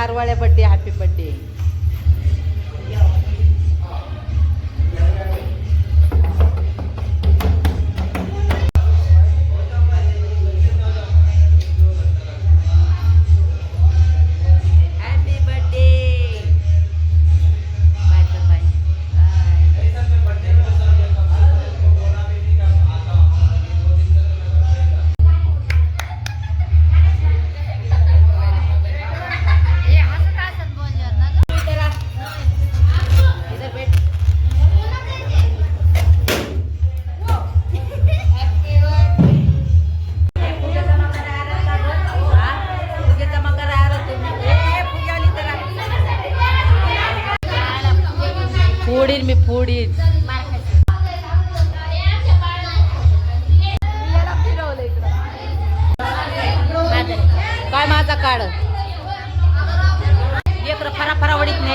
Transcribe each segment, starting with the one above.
चार वाळ्या birthday happy birthday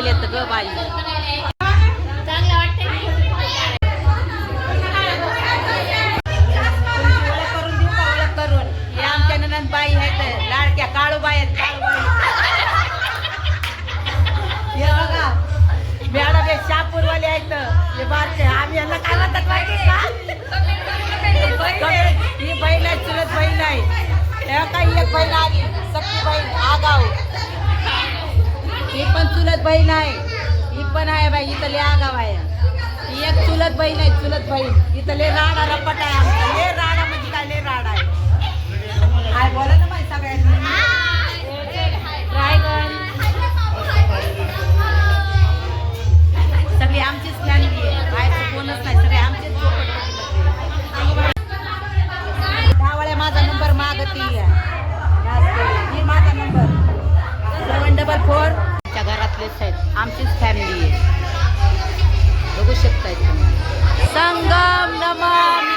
फरावडीत तर ग बाई. तुमची करून करून हे आमच्या ननंद बाई आहेत लाडक्या काळूबाई आहेत हे बघा मॅडम हे आहेत. हे बारके आम्ही यांना काय म्हणतात माहिती का? ही बहीण आहे चुलत बहीण आहे. हे काही एक बहीण आली बहीण आगाव ही पण चुलत बहीण आहे. ही पण आहे बाई इथं लय आगाव आहे. ही एक चुलत बहीण आहे चुलत बहीण. इथं लय राडा रपट आहे आमचा. लय राडा म्हणजे काय? लय राडा आहे. आमचीच फॅमिली आहे. बघू शकताय तुम्ही. संगम नमन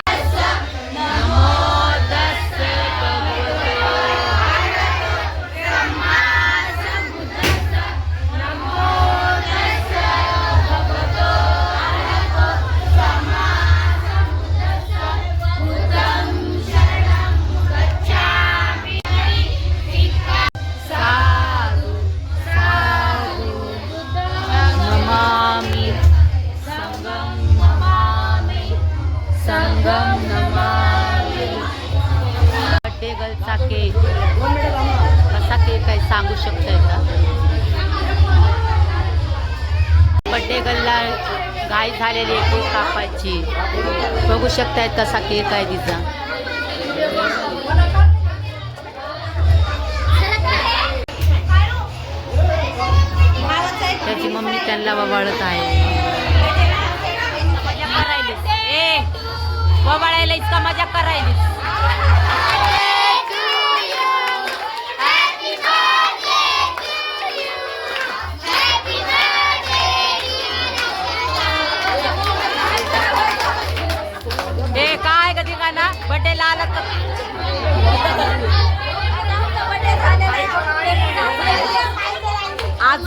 सांगू शकतोय का बड्डे गल्ला घाई झालेली आहे केक कापायची. बघू शकताय कसा केक आहे तिचा. त्याची मम्मी त्यांना वबाळत आहे. वबाळायला ए इतका मजा करायलीस.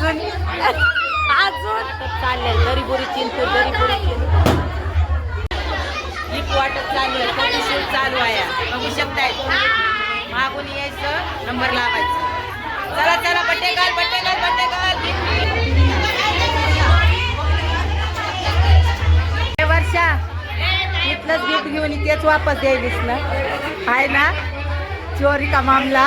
अजून अजून चाललंय दरीबुरी तरी दरीबुरी चिंतूर. लिप वाटत चालू आहे फोटोशूट चालू आहे? बघू शकताय मागून यायचं नंबर लावायचा. चला चला बड्डे घाल बड्डे घाल बड्डे घाल वर्षा इथलंच गिफ्ट घेऊन तेच वापस द्यायलीस ना? आहे ना? चोरी का मामला?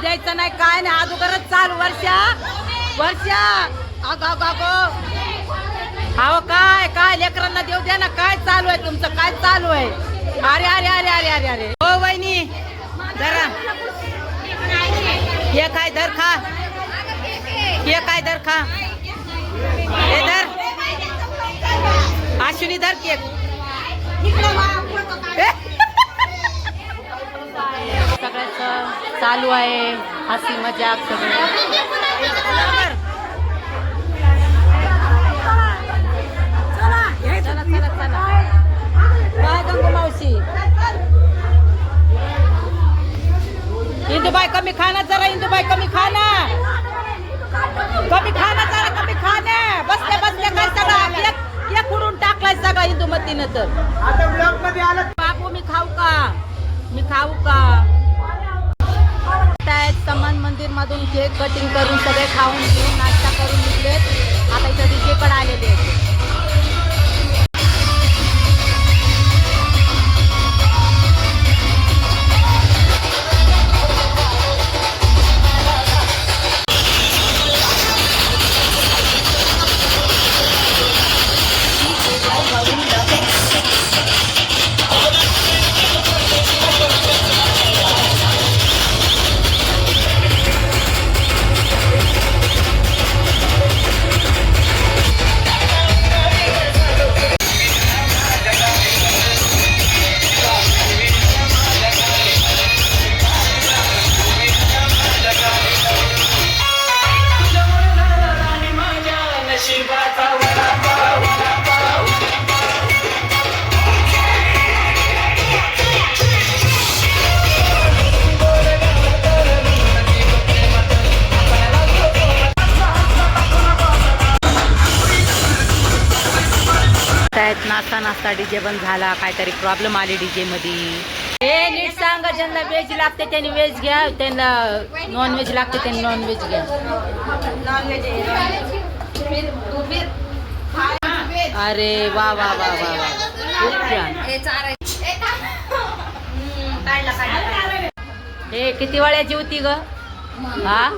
गिफ्ट द्यायचं नाही काय नाही अगोदरच चालू वर्षा. वर्षा अगो अगो अगो. अहो काय काय लेकरांना देऊ द्या ना काय चालू आहे तुमचं काय चालू आहे? अरे अरे अरे अरे अरे अरे. हो वहिनी धरा. हे काय धर खा. हे काय धर खा. हे धर. अश्विनी धर केक. चालू आहे. हसी मजाक सगळं. चला चला चला. काय गंगू मावशी. इंदुबाई कमी खाना जरा इंदुबाई कमी खाना कमी खाना जरा कमी खाना बसल्या बसल्या काय सगळं एक उडून टाकलाय सगळं इंदुमतीनं तर. आता ब्लॉकमध्ये आलं. बापू मी खाऊ का? मी खाऊ का? आहेत. समान मंदिर मधून केक कटिंग करून सगळे खाऊन घेऊन नाश्ता करून निघलेत. आता इथं डीजे पण आहेत. नाश्ता नाश्ता डीजे बंद झाला. काहीतरी प्रॉब्लेम आले डीजे मध्ये हे नीट सांग ज्यांना व्हेज लागते त्यांनी व्हेज घ्या त्यांना नॉन व्हेज लागते त्यांनी नॉन व्हेज घ्या. अरे वा वा वा वा वा. खूप छान. हे किती वेळाची होती ग? हा?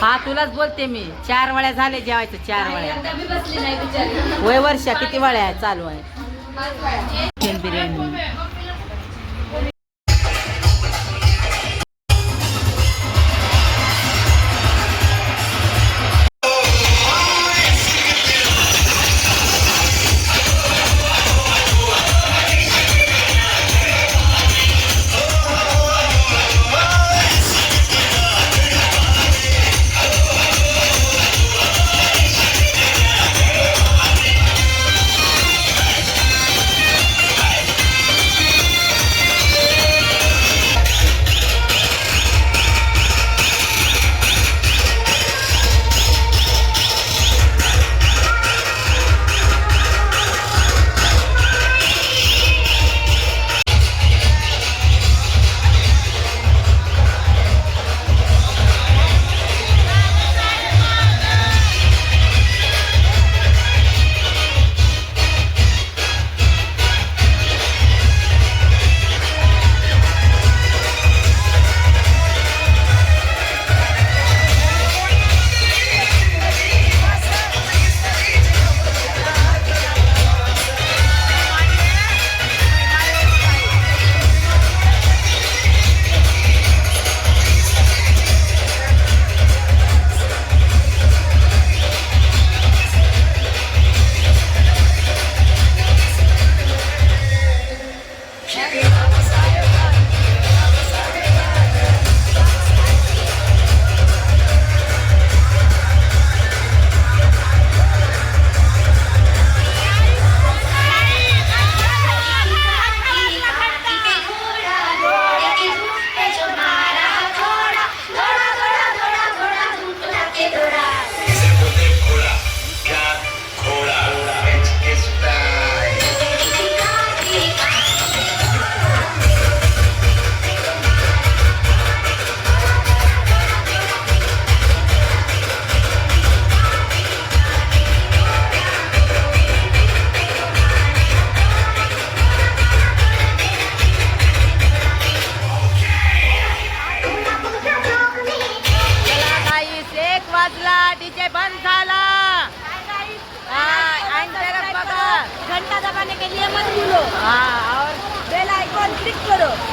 हा तुलाच बोलते मी. चार वेळा झाले जेवायचं चार वेळा वय वर्षा किती वेळा आहे? चालू आहे. चिकन बिर्याणी.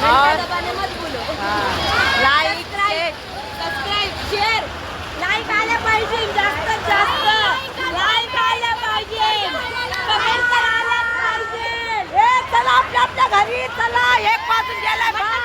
और? मत like share. Subscribe share like आल्या पाहिजे जास्तीत जास्त. लाईक आल्या पाहिजे. कमेंट आल्याच पाहिजे. ए, चला आपल्या आपल्या घरी चला. एक वाजून गेलाय.